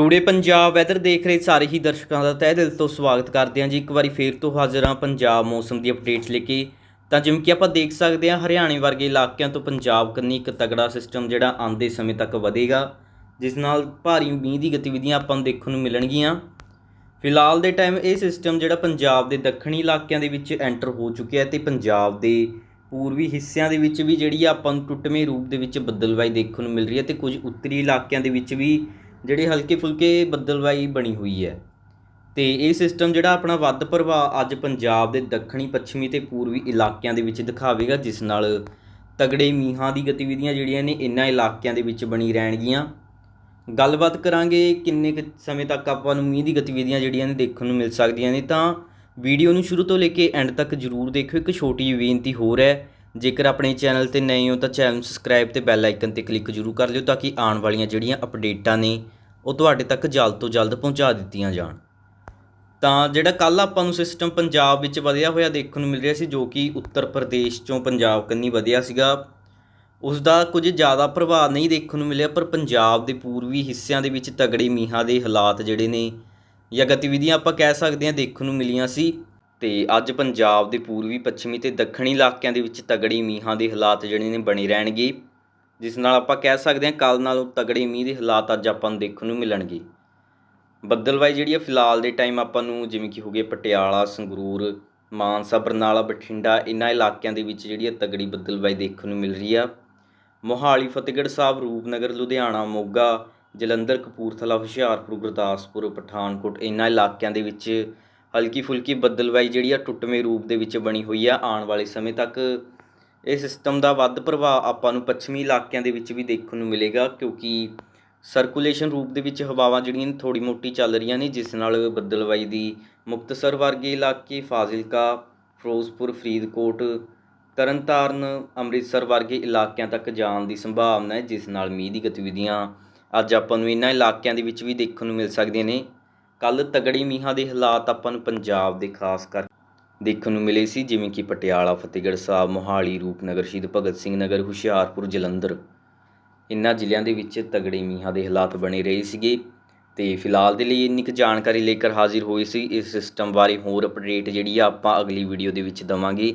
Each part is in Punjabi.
ਟੂਡੇ ਪੰਜਾਬ ਵੈਦਰ ਦੇਖ ਰਹੇ ਸਾਰੇ ਹੀ ਦਰਸ਼ਕਾਂ ਦਾ ਤਹਿ ਦਿਲ ਤੋਂ ਸਵਾਗਤ ਕਰਦੇ ਹਾਂ ਜੀ। ਇੱਕ ਵਾਰੀ ਫੇਰ ਤੋਂ ਹਾਜ਼ਰ ਹਾਂ ਪੰਜਾਬ ਮੌਸਮ ਦੀ ਅਪਡੇਟਸ ਲੈ ਕੇ। ਤਾਂ ਜਿਵੇਂ ਕਿ ਆਪਾਂ ਦੇਖ ਸਕਦੇ ਹਾਂ, ਹਰਿਆਣੇ ਵਰਗੇ ਇਲਾਕਿਆਂ ਤੋਂ ਪੰਜਾਬ ਕੰਨੀ ਇੱਕ ਤਗੜਾ ਸਿਸਟਮ ਜਿਹੜਾ ਆਉਂਦੇ ਸਮੇਂ ਤੱਕ ਵਧੇਗਾ, ਜਿਸ ਨਾਲ ਭਾਰੀ ਮੀਂਹ ਦੀ ਗਤੀਵਿਧੀਆਂ ਆਪਾਂ ਨੂੰ ਦੇਖਣ ਨੂੰ ਮਿਲਣਗੀਆਂ। ਫਿਲਹਾਲ ਦੇ ਟਾਈਮ ਇਹ ਸਿਸਟਮ ਜਿਹੜਾ ਪੰਜਾਬ ਦੇ ਦੱਖਣੀ ਇਲਾਕਿਆਂ ਦੇ ਵਿੱਚ ਐਂਟਰ ਹੋ ਚੁੱਕਿਆ ਹੈ ਤੇ ਪੰਜਾਬ ਦੇ ਪੂਰਬੀ ਹਿੱਸਿਆਂ ਦੇ ਵਿੱਚ ਵੀ ਜਿਹੜੀ ਆ ਆਪਾਂ ਨੂੰ ਟੁੱਟਵੇਂ ਰੂਪ ਦੇ ਵਿੱਚ ਬੱਦਲਵਾਈ ਦੇਖਣ ਨੂੰ ਮਿਲ ਰਹੀ ਹੈ ਤੇ ਕੁਝ ਉੱਤਰੀ ਇਲਾਕਿਆਂ ਦੇ ਵਿੱਚ ਵੀ ਜਿਹੜੇ ਹਲਕੇ ਫੁਲਕੇ ਬੱਦਲਵਾਈ ਬਣੀ ਹੋਈ ਹੈ। ਤੇ ਇਹ ਸਿਸਟਮ ਜਿਹੜਾ ਆਪਣਾ ਵੱਧ ਪ੍ਰਭਾਵ ਅੱਜ ਪੰਜਾਬ ਦੇ ਦੱਖਣੀ, ਪੱਛਮੀ ਤੇ ਪੂਰਬੀ ਇਲਾਕਿਆਂ ਦੇ ਵਿੱਚ ਦਿਖਾਵੇਗਾ, ਜਿਸ ਨਾਲ ਤਗੜੇ ਮੀਂਹਾਂ ਦੀ ਗਤੀਵਿਧੀਆਂ ਜਿਹੜੀਆਂ ਨੇ ਇਨ੍ਹਾਂ ਇਲਾਕਿਆਂ ਦੇ ਵਿੱਚ ਬਣੀ ਰਹਿਣਗੀਆਂ। ਗੱਲਬਾਤ ਕਰਾਂਗੇ ਕਿੰਨੇ ਕੁ ਸਮੇਂ ਤੱਕ ਆਪਾਂ ਨੂੰ ਮੀਂਹ ਦੀ ਗਤੀਵਿਧੀਆਂ ਜਿਹੜੀਆਂ ਨੇ ਦੇਖਣ ਨੂੰ ਮਿਲ ਸਕਦੀਆਂ ਨੇ। ਤਾਂ ਵੀਡੀਓ ਨੂੰ ਸ਼ੁਰੂ ਤੋਂ ਲੈ ਕੇ ਐਂਡ ਤੱਕ ਜਰੂਰ ਦੇਖਿਓ। ਇੱਕ ਛੋਟੀ ਬੇਨਤੀ ਹੋਰ ਹੈ ਜੇਕਰ ਆਪਣੇ ਚੈਨਲ ਤੇ ਨਏ ਹੋ ਤਾਂ ਚੈਨਲ ਨੂੰ ਸਬਸਕ੍ਰਾਈਬ ਤੇ ਬੈਲ ਆਈਕਨ ਤੇ ਕਲਿੱਕ ਜਰੂਰ ਕਰ ਲਿਓ ਤਾਂ ਕਿ ਆਉਣ ਵਾਲੀਆਂ ਜਿਹੜੀਆਂ ਅਪਡੇਟਾਂ ਨੇ ਉਹ ਤੁਹਾਡੇ ਤੱਕ ਜਲਦ ਤੋਂ ਜਲਦ ਪਹੁੰਚਾ ਦਿੱਤੀਆਂ ਜਾਣ। ਤਾਂ ਜਿਹੜਾ ਕੱਲ ਆਪਾਂ ਨੂੰ ਸਿਸਟਮ ਪੰਜਾਬ ਵਿੱਚ ਵਧਿਆ ਹੋਇਆ ਦੇਖਣ ਨੂੰ ਮਿਲ ਰਿਹਾ ਸੀ ਜੋ ਕਿ ਉੱਤਰ ਪ੍ਰਦੇਸ਼ ਚੋਂ ਪੰਜਾਬ ਕੰਨੀ ਵਧਿਆ ਸੀਗਾ ਉਸ ਦਾ ਕੁਝ ਜ਼ਿਆਦਾ ਪ੍ਰਭਾਵ ਨਹੀਂ ਦੇਖਣ ਨੂੰ ਮਿਲਿਆ, ਪਰ ਪੰਜਾਬ ਦੇ ਪੂਰਬੀ ਹਿੱਸਿਆਂ ਦੇ ਵਿੱਚ ਤਗੜੇ ਮੀਂਹਾਂ ਦੇ ਹਾਲਾਤ ਜਿਹੜੇ ਨੇ ਜਾਂ ਗਤੀਵਿਧੀਆਂ ਆਪਾਂ ਕਹਿ ਸਕਦੇ ਹਾਂ ਦੇਖਣ ਨੂੰ ਮਿਲੀਆਂ ਸੀ। ਅਤੇ ਅੱਜ ਪੰਜਾਬ ਦੇ ਪੂਰਬੀ, ਪੱਛਮੀ ਅਤੇ ਦੱਖਣੀ ਇਲਾਕਿਆਂ ਦੇ ਵਿੱਚ ਤਗੜੀ ਮੀਂਹਾਂ ਦੇ ਹਾਲਾਤ ਜਿਹੜੇ ਨੇ ਬਣੇ ਰਹਿਣਗੇ, ਜਿਸ ਨਾਲ ਆਪਾਂ ਕਹਿ ਸਕਦੇ ਹਾਂ ਕੱਲ ਨਾਲੋਂ ਤਗੜੇ ਮੀਂਹ ਦੇ ਹਾਲਾਤ ਅੱਜ ਆਪਾਂ ਨੂੰ ਦੇਖਣ ਨੂੰ ਮਿਲਣਗੇ। ਬੱਦਲਵਾਈ ਜਿਹੜੀ ਆ ਫਿਲਹਾਲ ਦੇ ਟਾਈਮ ਆਪਾਂ ਨੂੰ ਜਿਵੇਂ ਕਿ ਹੋ ਗਏ ਪਟਿਆਲਾ, ਸੰਗਰੂਰ, ਮਾਨਸਾ, ਬਰਨਾਲਾ, ਬਠਿੰਡਾ ਇਹਨਾਂ ਇਲਾਕਿਆਂ ਦੇ ਵਿੱਚ ਜਿਹੜੀ ਆ ਤਗੜੀ ਬੱਦਲਵਾਈ ਦੇਖਣ ਨੂੰ ਮਿਲ ਰਹੀ ਆ। ਮੋਹਾਲੀ, ਫਤਿਹਗੜ੍ਹ ਸਾਹਿਬ, ਰੂਪਨਗਰ, ਲੁਧਿਆਣਾ, ਮੋਗਾ, ਜਲੰਧਰ, ਕਪੂਰਥਲਾ, ਹੁਸ਼ਿਆਰਪੁਰ, ਗੁਰਦਾਸਪੁਰ, ਪਠਾਨਕੋਟ ਇਹਨਾਂ ਇਲਾਕਿਆਂ ਦੇ ਵਿੱਚ ਹਲਕੀ ਫੁਲਕੀ ਬੱਦਲਵਾਈ ਜਿਹੜੀ ਆ ਟੁੱਟਵੇਂ ਰੂਪ ਦੇ ਵਿੱਚ ਬਣੀ ਹੋਈ ਆ ਆਉਣ ਵਾਲੇ ਸਮੇਂ ਤੱਕ। ਇਹ ਸਿਸਟਮ ਦਾ ਵੱਧ ਪ੍ਰਭਾਵ ਆਪਾਂ ਨੂੰ ਪੱਛਮੀ ਇਲਾਕਿਆਂ ਦੇ ਵਿੱਚ ਵੀ ਦੇਖਣ ਨੂੰ ਮਿਲੇਗਾ ਕਿਉਂਕਿ ਸਰਕੂਲੇਸ਼ਨ ਰੂਪ ਦੇ ਵਿੱਚ ਹਵਾਵਾਂ ਜਿਹੜੀਆਂ ਨੇ ਥੋੜੀ ਮੋਟੀ ਚੱਲ ਰਹੀਆਂ ਨੇ, ਜਿਸ ਨਾਲ ਬੱਦਲਵਾਈ ਦੀ ਮੁਕਤਸਰ ਵਰਗੇ ਇਲਾਕੇ, ਫਾਜ਼ਿਲਕਾ, ਫਿਰੋਜ਼ਪੁਰ, ਫਰੀਦਕੋਟ, ਤਰਨਤਾਰਨ, ਅੰਮ੍ਰਿਤਸਰ ਵਰਗੇ ਇਲਾਕਿਆਂ ਤੱਕ ਜਾਣ ਦੀ ਸੰਭਾਵਨਾ ਹੈ, ਜਿਸ ਨਾਲ ਮੀਂਹ ਦੀ ਗਤੀਵਿਧੀਆਂ ਅੱਜ ਆਪਾਂ ਨੂੰ ਇਹਨਾਂ ਇਲਾਕਿਆਂ ਦੇ ਵਿੱਚ ਵੀ ਦੇਖਣ ਨੂੰ ਮਿਲ ਸਕਦੀਆਂ ਨੇ। ਕੱਲ ਤਗੜੀ ਮੀਂਹਾਂ ਦੇ ਹਾਲਾਤ ਆਪਾਂ ਨੂੰ ਪੰਜਾਬ ਦੇ ਖਾਸ ਕਰ ਦੇਖਣ ਨੂੰ ਮਿਲੇ ਸੀ, ਜਿਵੇਂ ਕਿ ਪਟਿਆਲਾ, ਫਤਿਹਗੜ੍ਹ ਸਾਹਿਬ, ਮੋਹਾਲੀ, ਰੂਪਨਗਰ, ਸ਼ਹੀਦ ਭਗਤ ਸਿੰਘ ਨਗਰ, ਹੁਸ਼ਿਆਰਪੁਰ, ਜਲੰਧਰ। ਇਨ੍ਹਾਂ ਜ਼ਿਲ੍ਹਿਆਂ ਦੇ ਵਿੱਚ ਤਗੜੇ ਮੀਂਹਾਂ ਦੇ ਹਾਲਾਤ ਬਣੇ ਰਹੇ ਸੀਗੇ ਤੇ ਫਿਲਹਾਲ ਦੇ ਲਈ ਇੰਨੀ ਕੁ ਜਾਣਕਾਰੀ ਲੈ ਕੇ ਹਾਜ਼ਰ ਹੋਈ ਸੀ, ਇਸ ਸਿਸਟਮ ਬਾਰੇ ਹੋਰ ਅਪਡੇਟ ਜਿਹੜੀ ਆ ਆਪਾਂ ਅਗਲੀ ਵੀਡੀਓ ਦੇ ਵਿੱਚ ਦਵਾਂਗੇ।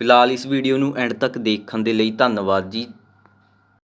ਫਿਲਹਾਲ ਇਸ ਵੀਡੀਓ ਨੂੰ ਐਂਡ ਤੱਕ ਦੇਖਣ ਦੇ ਲਈ ਧੰਨਵਾਦ ਜੀ।